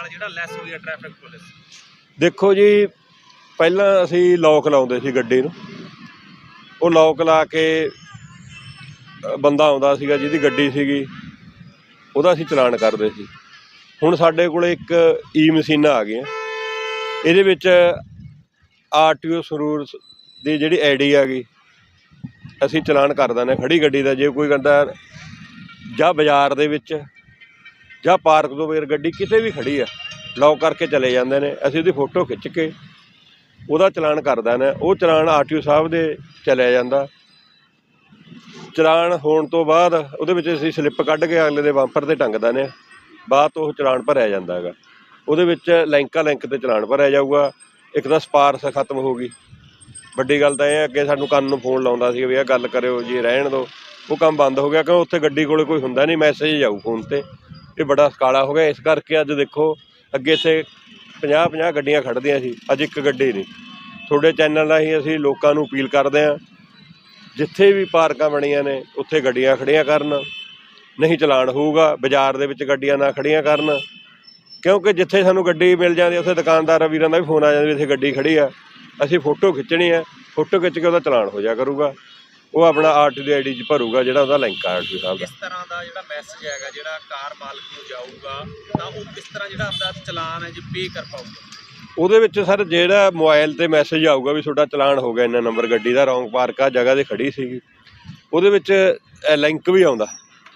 ਨਾਲ ਜਿਹੜਾ ਲੈਸ ਹੋਈ ਹੈ ਟ੍ਰੈਫਿਕ ਪੁਲਿਸ ਦੇਖੋ ਜੀ, ਪਹਿਲਾਂ ਅਸੀਂ ਲੋਕ ਲਾਉਂਦੇ ਸੀ ਗੱਡੀ ਨੂੰ। ਉਹ ਲੋਕ ਲਾ ਕੇ ਬੰਦਾ ਆਉਂਦਾ ਸੀਗਾ ਜਿਹਦੀ ਗੱਡੀ ਸੀਗੀ, ਉਹਦਾ ਅਸੀਂ ਚਲਾਨ ਕਰਦੇ ਸੀ। ਹੁਣ ਸਾਡੇ ਕੋਲ ਇੱਕ ਈ ਮਸ਼ੀਨਾਂ ਆ ਗਈਆਂ। ਇਹਦੇ ਵਿੱਚ ਆਰਟੀਓ ਸਰੂਰ ਦੀ ਜਿਹੜੀ ਆਈਡੀ ਆ ਗਈ, ਅਸੀਂ ਚਲਾਨ ਕਰ ਦਿੰਦੇ ਹਾਂ ਖੜੀ ਗੱਡੀ ਦਾ। ਜੇ ਕੋਈ ਕਹਿੰਦਾ, ਜਾਂ ਬਾਜ਼ਾਰ ਦੇ ਵਿੱਚ ਜਾਂ ਪਾਰਕ ਤੋਂ ਬਗੈਰ ਗੱਡੀ ਕਿਤੇ ਵੀ ਖੜੀ ਆ ਲੌਕ ਕਰਕੇ ਚਲੇ ਜਾਂਦੇ ਨੇ। ਅਸੀਂ ਉਹਦੀ ਫੋਟੋ ਖਿੱਚ ਕੇ ਉਹਦਾ ਚਲਾਨ ਕਰਦਾ ਨੇ। ਉਹ ਚਲਾਨ ਆਰਟੀਓ ਸਾਹਿਬ ਦੇ ਚਲਿਆ ਜਾਂਦਾ। ਚਲਾਨ ਹੋਣ ਤੋਂ ਬਾਅਦ ਉਹਦੇ ਵਿੱਚ ਅਸੀਂ ਸਲਿੱਪ ਕੱਢ ਕੇ ਅਗਲੇ ਦੇ ਬੰਪਰ ਤੇ ਟੰਗਦਾ ਨੇ। ਬਾਅਦ ਤੋਂ ਉਹ ਚਲਾਨ ਭਰਿਆ ਜਾਂਦਾ ਹੈਗਾ। ਉਹਦੇ ਵਿੱਚ ਲਿੰਕਾ ਲੈਂਕ ਤੇ ਚਲਾਨ ਭਰਿਆ ਜਾਊਗਾ। ਇੱਕ ਤਾਂ ਸਪਾਰਸ ਖਤਮ ਹੋ ਗਈ। ਵੱਡੀ ਗੱਲ ਤਾਂ ਇਹ ਹੈ, ਅੱਗੇ ਸਾਨੂੰ ਕੰਨ ਨੂੰ ਫੋਨ ਲਾਉਂਦਾ ਸੀ ਵੀ ਇਹ ਗੱਲ ਕਰਿਓ ਜੀ, ਰਹਿਣ ਦਿਓ। ਉਹ ਕੰਮ ਬੰਦ ਹੋ ਗਿਆ, ਕਿਉਂ? ਉੱਥੇ ਗੱਡੀ ਕੋਲੇ ਕੋਈ ਹੁੰਦਾ ਨਹੀਂ, ਮੈਸੇਜ ਜਾਊ ਫੋਨ ਤੇ। ਇਹ ਬੜਾ ਸਕਾਲਾ ਹੋ ਗਿਆ। ਇਸ ਕਰਕੇ ਅੱਜ ਦੇਖੋ, ਅੱਗੇ ਇੱਥੇ 50 50 ਗੱਡੀਆਂ ਖੜਦੀਆਂ ਸੀ। ਅੱਜ ਇੱਕ ਗੱਡੀ ਨਹੀਂ। ਤੁਹਾਡੇ ਚੈਨਲ ਰਾਹੀਂ ਅਸੀਂ ਲੋਕਾਂ ਨੂੰ ਅਪੀਲ ਕਰਦੇ ਹਾਂ, ਜਿੱਥੇ ਵੀ ਪਾਰਕਾਂ ਬਣੀਆਂ ਨੇ, ਉੱਥੇ ਗੱਡੀਆਂ ਖੜੀਆਂ ਕਰਨ। ਨਹੀਂ ਚਲਾਨ ਹੋਊਗਾ, ਬਾਜ਼ਾਰ ਦੇ ਵਿੱਚ ਗੱਡੀਆਂ ਨਾ ਖੜੀਆਂ ਕਰਨ। ਕਿਉਂਕਿ ਜਿੱਥੇ ਸਾਨੂੰ ਗੱਡੀ ਮਿਲ ਜਾਂਦੀ ਉੱਥੇ ਦੁਕਾਨਦਾਰਾਂ ਵੀਰਾਂ ਦਾ ਵੀ ਫੋਨ ਆ ਜਾਂਦਾ ਵੀ ਇੱਥੇ ਗੱਡੀ ਖੜੀ ਆ। ਅਸੀਂ ਫੋਟੋ ਖਿੱਚਣੀ ਆ, ਫੋਟੋ ਖਿੱਚ ਕੇ ਉਹਦਾ ਚਲਾਨ ਹੋ ਜਾ ਕਰੂਗਾ। ਉਹ ਆਪਣਾ ਆਰਟੀ ਦੀ ਆਈਡੀ 'ਚ ਭਰੂਗਾ ਜਿਹੜਾ ਉਹਦਾ ਲਿੰਕ ਆ ਆਰਟੀ ਸਾਹਿਬ ਦਾ। ਕਿਸ ਤਰ੍ਹਾਂ ਦਾ ਜਿਹੜਾ ਮੈਸੇਜ ਹੈਗਾ ਜਿਹੜਾ ਕਾਰ ਮਾਲਕ ਨੂੰ ਜਾਊਗਾ ਤਾਂ ਉਹ ਕਿਸ ਤਰ੍ਹਾਂ ਜਿਹੜਾ ਆਪਦਾ ਚਲਾਨ ਹੈ ਜੇ ਪੇ ਕਰ ਪਾਊਗਾ? ਉਹਦੇ ਵਿੱਚ ਸਰ ਜਿਹੜਾ ਮੋਬਾਈਲ ਤੇ ਮੈਸੇਜ ਆਊਗਾ ਵੀ ਤੁਹਾਡਾ ਚਲਾਨ ਹੋ ਗਿਆ ਇੰਨਾ ਨੰਬਰ ਗੱਡੀ ਦਾ ਰੌਂਗ ਪਾਰਕ ਆ ਜਗ੍ਹਾ ਤੇ ਖੜੀ ਸੀਗੀ। ਉਹਦੇ ਵਿੱਚ ਲਿੰਕ ਵੀ ਆਉਂਦਾ।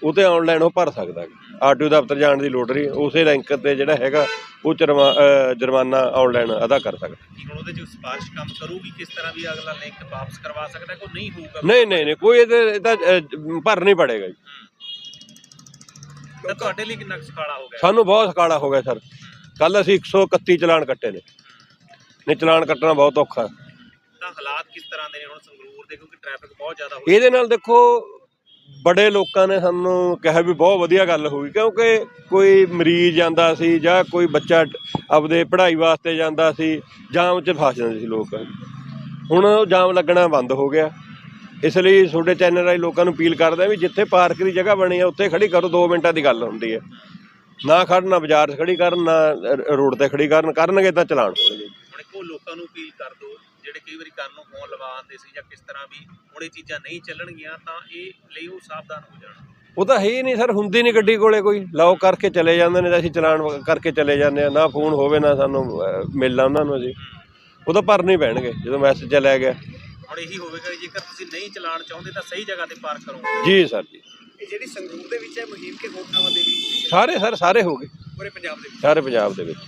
ਉਹ ਤੇ ਆਨਲਾਈਨ ਉਹ ਭਰ ਸਕਦਾ ਆਰਟੀਓ ਦਫ਼ਤਰ ਜਾਣ ਦੀ ਲੋੜ ਨਹੀਂ ਉਸੇ ਲਿੰਕ ਤੇ ਜਿਹੜਾ ਹੈਗਾ ਉਹ ਜੁਰਮਾਨਾ ਆਨਲਾਈਨ ਅਦਾ ਕਰ ਸਕਦਾ ਹੁਣ ਉਹਦੇ ਚ ਸਿਫਾਰਿਸ਼ ਕੰਮ ਕਰੂਗੀ ਕਿਸ ਤਰ੍ਹਾਂ ਵੀ ਅਗਲਾ ਲਿੰਕ ਵਾਪਸ ਕਰਵਾ ਸਕਦਾ ਕੋਈ ਨਹੀਂ ਹੋਊਗਾ? ਨਹੀਂ ਨਹੀਂ ਨਹੀਂ ਕੋਈ ਇਹਦੇ ਇਹਦਾ ਭਰ ਨਹੀਂ ਪੜੇਗਾ ਜੀ। ਤਾਂ ਤੁਹਾਡੇ ਲਈ ਕਿੰਨਾ ਸੁਖਾਲਾ ਹੋ ਗਿਆ? ਸਾਨੂੰ ਬਹੁਤ ਸਕਾਲਾ ਹੋ ਗਿਆ ਸਰ। ਕੱਲ ਅਸੀਂ 131 ਚਲਾਨ ਕੱਟੇ ਨੇ। ਨਹੀਂ ਚਲਾਨ ਕੱਟਣਾ ਬਹੁਤ ਔਖਾ। ਹੈ। ਤਾਂ ਹਾਲਾਤ ਕਿਸ ਤਰ੍ਹਾਂ ਦੇ ਨੇ? ਹੁਣ ਸੰਗਰੂਰ ਦੇ ਕਿਉਂਕਿ ਟ੍ਰੈਫਿਕ ਬਹੁਤ ਜ਼ਿਆਦਾ ਹੋ ਗਿਆ ਇਹਦੇ ਨਾਲ ਦੇਖੋ ਬੜੇ ਲੋਕਾਂ ਨੇ ਸਾਨੂੰ ਕਿਹਾ ਵੀ ਬਹੁਤ ਵਧੀਆ ਗੱਲ ਹੋਈ, ਕਿਉਂਕਿ ਕੋਈ ਮਰੀਜ਼ ਜਾਂਦਾ ਸੀ ਜਾਂ ਕੋਈ ਬੱਚਾ ਆਪਦੇ ਪੜ੍ਹਾਈ ਵਾਸਤੇ ਜਾਂਦਾ ਸੀ, ਜਾਮ 'ਚ ਫਸ ਜਾਂਦੇ ਸੀ ਲੋਕ। ਹੁਣ ਉਹ ਜਾਮ ਲੱਗਣਾ ਬੰਦ ਹੋ ਗਿਆ। ਇਸ ਲਈ ਤੁਹਾਡੇ ਚੈਨਲ ਰਾਹੀਂ ਲੋਕਾਂ ਨੂੰ ਅਪੀਲ ਕਰਦੇ ਆ ਵੀ ਜਿੱਥੇ ਪਾਰਕ ਦੀ ਜਗ੍ਹਾ ਬਣੀ ਆ, ਉੱਥੇ ਖੜੀ ਕਰੋ 2 ਮਿੰਟਾਂ ਦੀ ਗੱਲ ਹੁੰਦੀ ਹੈ ਨਾ ਖੜਨ ਨਾ ਬਾਜ਼ਾਰ 'ਚ ਖੜੀ ਕਰਨ, ਨਾ ਰੋਡ ਤੇ ਖੜੀ ਕਰਨ, ਕਰਨਗੇ ਤਾਂ ਚਲਾਨ ਹੋਣਗੇ ਲੋਕਾਂ ਨੂੰ ਅਪੀਲ ਕਰ ਦਿਓ ਜਿਹੜੇ ਕਈ ਵਾਰੀ ਕੰਨ ਨੂੰ ਫੋਨ ਲਵਾ ਆਉਂਦੇ ਸੀ ਜਾਂ ਕਿਸ ਤਰ੍ਹਾਂ ਵੀ ਹੁਣ ਇਹ ਚੀਜ਼ਾਂ ਨਹੀਂ ਚੱਲਣਗੀਆਂ ਤਾਂ ਇਹ ਲਈ ਉਹ ਸਾਵਧਾਨ ਹੋ ਜਾਣ। ਉਹ ਤਾਂ ਹੈ ਹੀ ਨਹੀਂ ਸਰ ਹੁੰਦੀ ਨਹੀਂ ਗੱਡੀ ਕੋਲੇ ਕੋਈ। ਲੌਕ ਕਰਕੇ ਚਲੇ ਜਾਂਦੇ ਨੇ ਤਾਂ ਅਸੀਂ ਚਲਾਨ ਕਰਕੇ ਚਲੇ ਜਾਂਦੇ ਆ ਨਾ ਫੋਨ ਹੋਵੇ ਨਾ ਸਾਨੂੰ ਮਿਲਣਾ ਉਹਨਾਂ ਨੂੰ ਅਸੀਂ ਉਹ ਤਾਂ ਭਰਨੇ ਪੈਣਗੇ ਜਦੋਂ ਮੈਸੇਜ ਚਲਿਆ ਗਿਆ। ਹੁਣ ਇਹੀ ਹੋਵੇਗਾ ਕਿ ਜੇਕਰ ਤੁਸੀਂ ਨਹੀਂ ਚਲਾਉਣ ਚਾਹੁੰਦੇ ਤਾਂ ਸਹੀ ਜਗ੍ਹਾ ਤੇ ਪਾਰਕ ਕਰੋ। ਜੀ ਸਰ ਜੀ। ਇਹ ਜਿਹੜੀ ਸੰਗਰੂਰ ਦੇ ਵਿੱਚ ਹੈ ਮੁਹਿੰਮ ਕੇ ਥਾਵਾਂ ਦੇ ਵੀ ਸਾਰੇ ਸਰ ਸਾਰੇ ਹੋ ਗਏ। ਪੂਰੇ ਪੰਜਾਬ ਦੇ ਵਿੱਚ? ਸਾਰੇ ਪੰਜਾਬ ਦੇ ਵਿੱਚ।